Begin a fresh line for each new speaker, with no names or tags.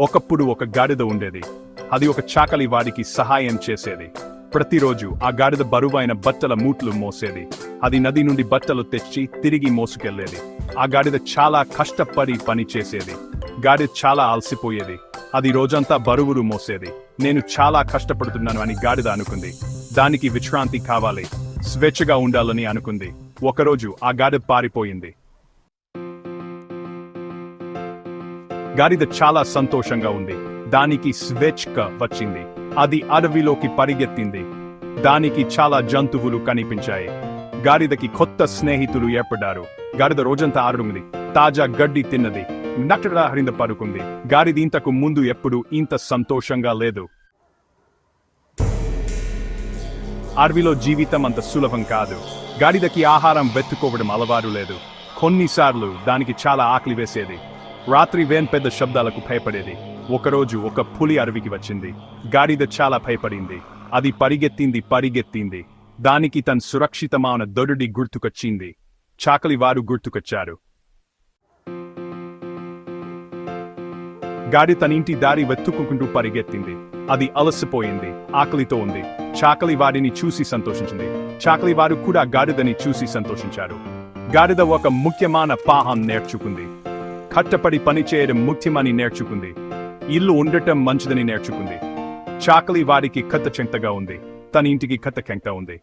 ఒకప్పుడు ఒక గాడిద ఉండేది. అది ఒక చాకలి వాడికి సహాయం చేసేది. ప్రతిరోజు ఆ గాడిద బరువైన బట్టల మూట్లు మోసేది. అది నది నుండి బట్టలు తెచ్చి తిరిగి మోసుకెళ్ళేది. ఆ గాడిద చాలా కష్టపడి పని చేసేది. గాడిద చాలా అలసిపోయేది. అది రోజంతా బరువులు మోసేది. నేను చాలా కష్టపడుతున్నాను అని గాడిద అనుకుంది. దానికి విశ్రాంతి కావాలి. స్వేచ్ఛగా ఉండాలని అనుకుంది. ఒకరోజు ఆ గాడిద పారిపోయింది. గాడిద చాలా సంతోషంగా ఉంది. దానికి స్వేచ్ఛ వచ్చింది. అది అడవిలోకి పరిగెత్తింది. దానికి చాలా జంతువులు కనిపించాయి. గాడిదకి కొత్త స్నేహితులు ఏర్పడ్డారు. గాడిద రోజంతా ఆడుంది. తాజా గడ్డి తిన్నది. నక్కడ హరింద పడుకుంది. గాడిద ఇంతకు ముందు ఎప్పుడు ఇంత సంతోషంగా లేదు. అడవిలో జీవితం అంత సులభం కాదు. గాడిదకి ఆహారం వెతుకోవడం అలవాటు లేదు. కొన్నిసార్లు దానికి చాలా ఆకలి వేసేది. రాత్రి వేన్ పెద్ద శబ్దాలకు భయపడేది. ఒకరోజు ఒక పులి అడవికి వచ్చింది. గాడిద చాలా భయపడింది. అది పరిగెత్తింది పరిగెత్తింది. దానికి తన సురక్షితమైన దొడుడి గుర్తుకొచ్చింది. చాకలి వారు గుర్తుకొచ్చారు. గాడి తన ఇంటి దారి వెతుక్కుంటూ పరిగెత్తింది. అది అలసిపోయింది ఆకలితో ఉంది. చాకలి వారిని చూసి సంతోషించింది. చాకలి వారు కూడా గాడిదని చూసి సంతోషించారు. గాడిద ఒక ముఖ్యమైన పాహం నేర్చుకుంది. కట్టపడి పని చేయడం ముఖ్యమని నేర్చుకుంది. ఇల్లు ఉండటం మంచిదని నేర్చుకుంది. చాకలి వాడికి కథ చెంతగా ఉంది. తన ఇంటికి కథ కెంత ఉంది?